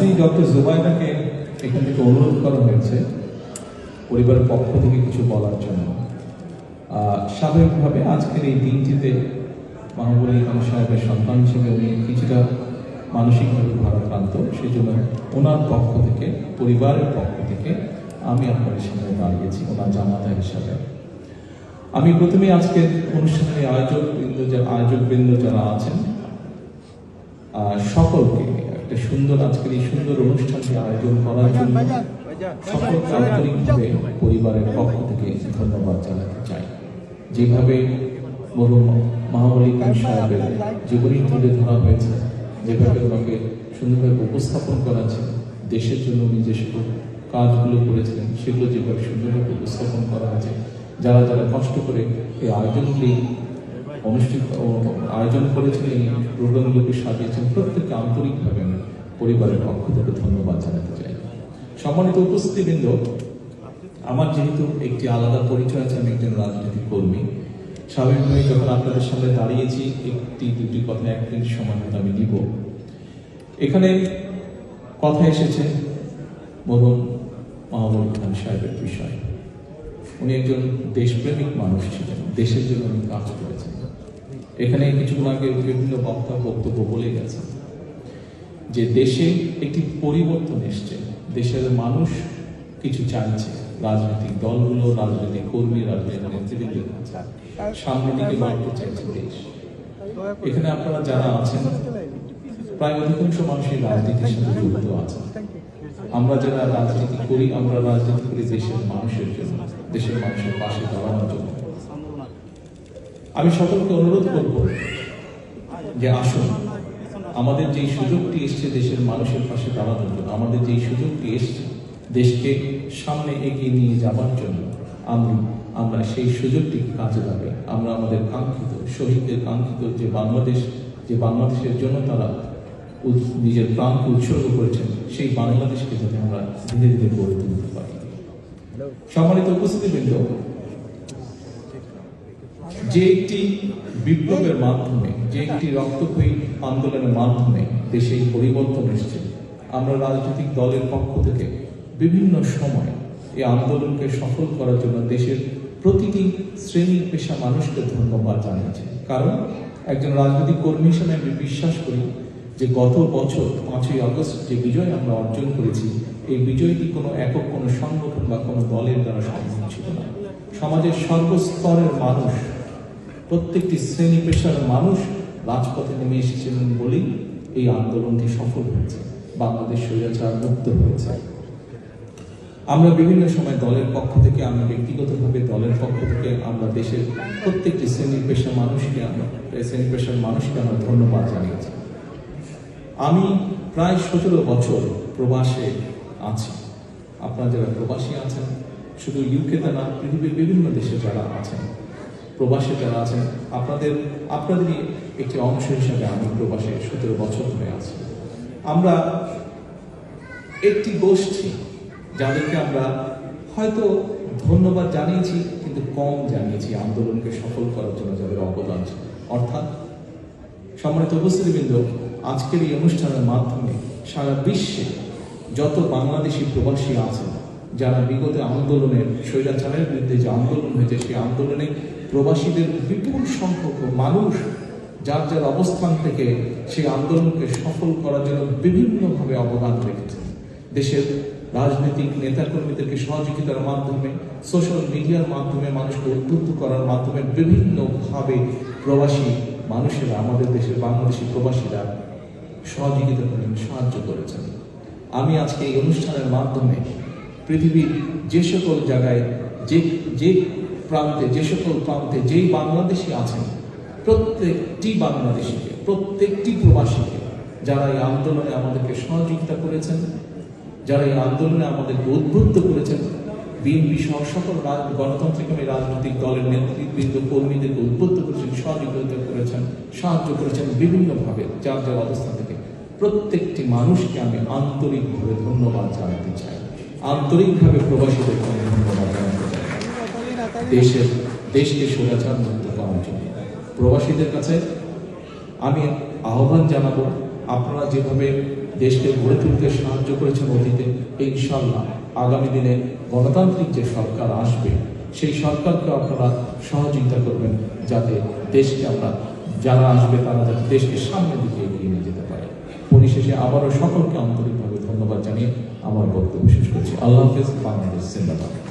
নার্সি doctor জুবাইদাকে এখান থেকে অনুরোধ করা হয়েছে, পরিবারের পক্ষ থেকে কিছু বলার জন্য। স্বাভাবিকভাবে আজকের এই দিনটিতে মাহবুল ইসলাম সাহেবের সন্তান হিসেবে উনি কিছুটা মানসিকভাবে ভারাক্রান্ত সেই জন্য ওনার পক্ষ থেকে, পরিবারের পক্ষ থেকে আমি আপনাদের সামনে দাঁড়িয়েছি, ওনার জামাতা হিসাবে। আমি প্রথমে আজকের অনুষ্ঠানের আয়োজক বৃন্দ যারা আয়োজক বৃন্দ যারা আছেন সকলকে একটা সুন্দর আজকের এই সুন্দর অনুষ্ঠানটি আয়োজন করার জন্য সকলকে আন্তরিকভাবে পরিবারের পক্ষ থেকে ধন্যবাদ জানাতে চাই। যেভাবে মরুম মাহমুলি খান সাহেবের জীবনী তুলে ধরা হয়েছে যেভাবে ওনাকে সুন্দরভাবে উপস্থাপন করা ছিল দেশের জন্য উনি যে সকল কাজগুলো করেছিলেন সেগুলো যেভাবে সুন্দরভাবে উপস্থাপন করা হয়েছে যারা যারা কষ্ট করে এই আয়োজনগুলি অনুষ্ঠিত আয়োজন করেছেন এই প্রোগ্রামগুলোকে সাজিয়েছেন প্রত্যেককে আন্তরিকভাবে আমি পরিবারের পক্ষ থেকে ধন্যবাদ জানাতে চাই। সম্মানিত উপস্থিতিবৃন্দ, আমার যেহেতু একটি আলাদা পরিচয় আছে, আমি একজন রাজনৈতিক কর্মী। স্বাভাবিকভাবে যখন আপনাদের সামনে দাঁড়িয়েছি, একটি, দুটি কথা এক মিনিট সময় আমি দিব। এখানে কথা এসেছে মরুম মাহমুদ খান সাহেবের বিষয়। উনি একজন দেশপ্রেমিক মানুষ ছিলেন, দেশের জন্য উনি কাজ করেছেন। এখানে কিছুক্ষণ আগে বিভিন্ন বক্তা বক্তব্য বলে গেছেন যে দেশে একটি পরিবর্তন এসছে। দেশের মানুষ কিছু চাইছে। রাজনৈতিক দলগুলো, রাজনৈতিক কর্মী, রাজনৈতিক নেতৃবৃন্দ সামনের দিকে বাড়তে চাইছে দেশ। এখানে আপনারা যারা আছেন, প্রায় অধিকাংশ মানুষই রাজনীতির সাথে যুক্ত আছেন। আমরা যারা রাজনীতি করি, আমরা রাজনীতি করি দেশের মানুষের জন্য, দেশের মানুষের পাশে দাঁড়ানোর জন্য। আমি সকলকে অনুরোধ করব যে আসুন আমাদের যেই সুযোগটি এসছে দেশের মানুষের পাশে দাঁড়ানোর জন্য আমাদের যেই সুযোগটি এসছে দেশকে সামনে এগিয়ে নিয়ে যাবার জন্য আমি আমরা সেই সুযোগটি কাজে লাগাই। আমরা আমাদের কাঙ্ক্ষিত শহীদদের কাঙ্ক্ষিত যে বাংলাদেশ যে বাংলাদেশের জন্য তারা নিজের প্রাণকে উৎসর্গ করেছেন সেই বাংলাদেশকে যাতে আমরা ধীরে ধীরে গড়ে তুলতে পারি। সম্মানিত উপস্থিতিবৃন্দ যে একটি বিপ্লবের মাধ্যমে, যে একটি রক্তক্ষয়ী আন্দোলনের মাধ্যমে দেশে পরিবর্তন এসেছে। আমরা রাজনৈতিক দলের পক্ষ থেকে বিভিন্ন সময় এই আন্দোলনকে সফল করার জন্য দেশের প্রতিটি শ্রেণি পেশা মানুষকে ধন্যবাদ জানিয়েছে। কারণ একজন রাজনৈতিক কর্মী হিসেবে আমি বিশ্বাস করি যে গত বছর পাঁচই আগস্ট যে বিজয় আমরা অর্জন করেছি, এই বিজয়টি কোনো একক, কোনো সংগঠন বা কোনো দলের দ্বারা সম্ভব ছিল না। সমাজের সর্বস্তরের মানুষ প্রত্যেকটি শ্রেণি পেশার মানুষ রাজপথে নেমে এসেছিলেন বলেই এই আন্দোলনটি সফল হয়েছে, বাংলাদেশ স্বৈরাচার মুক্ত হয়েছে। আমরা বিভিন্ন সময় দলের পক্ষ থেকে, আমরা ব্যক্তিগতভাবে দলের পক্ষ থেকে, আমরা দেশের প্রত্যেকটি শ্রেণি পেশা মানুষকে, আমরা, শ্রেণি পেশার মানুষকে আমরা ধন্যবাদ জানিয়েছি। আমি প্রায় সতেরো বছর প্রবাসে আছি। আপনারা যারা প্রবাসী আছেন, শুধু ইউকেতে না, পৃথিবীর বিভিন্ন দেশে যারা আছেন প্রবাসে যারা আছেন, আপনাদের, আপনাদেরই একটি অংশ হিসাবে আমি প্রবাসে সতেরো বছর ধরে আছি। আমরা একটি গোষ্ঠী যাদেরকে আমরা হয়তো ধন্যবাদ জানিয়েছি, কিন্তু কম জানিয়েছি, আন্দোলনকে সফল করার জন্য যাদের অবদান অর্থাৎ সম্মানিত উপস্থিতিবৃন্দ, আজকের এই অনুষ্ঠানের মাধ্যমে সারা বিশ্বে যত বাংলাদেশি প্রবাসী আছেন যারা বিগত আন্দোলনের স্বৈরাচারের বিরুদ্ধে যে আন্দোলন হয়েছে, সেই আন্দোলনে প্রবাসীদের বিপুল সংখ্যক মানুষ যার যার অবস্থান থেকে সেই আন্দোলনকে সফল করার জন্য বিভিন্নভাবে অবদান রেখেছে। দেশের রাজনৈতিক নেতাকর্মীদেরকে সহযোগিতার মাধ্যমে সোশ্যাল মিডিয়ার মাধ্যমে মানুষকে উদ্বুদ্ধ করার মাধ্যমে বিভিন্নভাবে প্রবাসী মানুষেরা, আমাদের দেশের বাংলাদেশি প্রবাসীরা সহযোগিতা করেন সাহায্য করেছেন। আমি আজকে এই অনুষ্ঠানের মাধ্যমে পৃথিবীর যে সকল জায়গায়, যে যে প্রান্তে, যে সকল প্রান্তে যেই বাংলাদেশি আছেন, প্রত্যেকটি বাংলাদেশিকে, প্রত্যেকটি প্রবাসীকে যারা এই আন্দোলনে আমাদেরকে সহযোগিতা করেছেন, যারা এই আন্দোলনে আমাদেরকে উদ্বুদ্ধ করেছেন, বিএনপি সহ সকল রাজ- গণতান্ত্রিক এবং রাজনৈতিক দলের নেতৃবৃন্দ, কর্মীদেরকে উদ্বুদ্ধ করেছেন, সহযোগিতা করেছেন, সাহায্য করেছেন বিভিন্নভাবে যার যার অবস্থান থেকে। প্রত্যেকটি মানুষকে আমি আন্তরিকভাবে ধন্যবাদ জানাতে চাই। আন্তরিকভাবে চাই দেশের, দেশকে স্বৈরাচার মুক্ত করার জন্য। প্রবাসীদের কাছে আমি আহ্বান জানাব, আপনারা যেভাবে দেশকে গড়ে তুলতে সাহায্য করেছেন অতীতে ইনশাল্লাহ আগামী দিনে গণতান্ত্রিক যে সরকার আসবে, সেই সরকারকে আপনারা সহযোগিতা করবেন, যাতে দেশকে আমরা, যারা আসবে তারা যাতে দেশকে সামনের দিকে এগিয়ে নিয়ে যেতে পারে। পরিশেষে আবারও সকলকে আন্তরিকভাবে ধন্যবাদ জানিয়ে আমার বক্তব্য শেষ করছি। আল্লাহ হাফেজ বাংলাদেশ জিন্দাবাদ।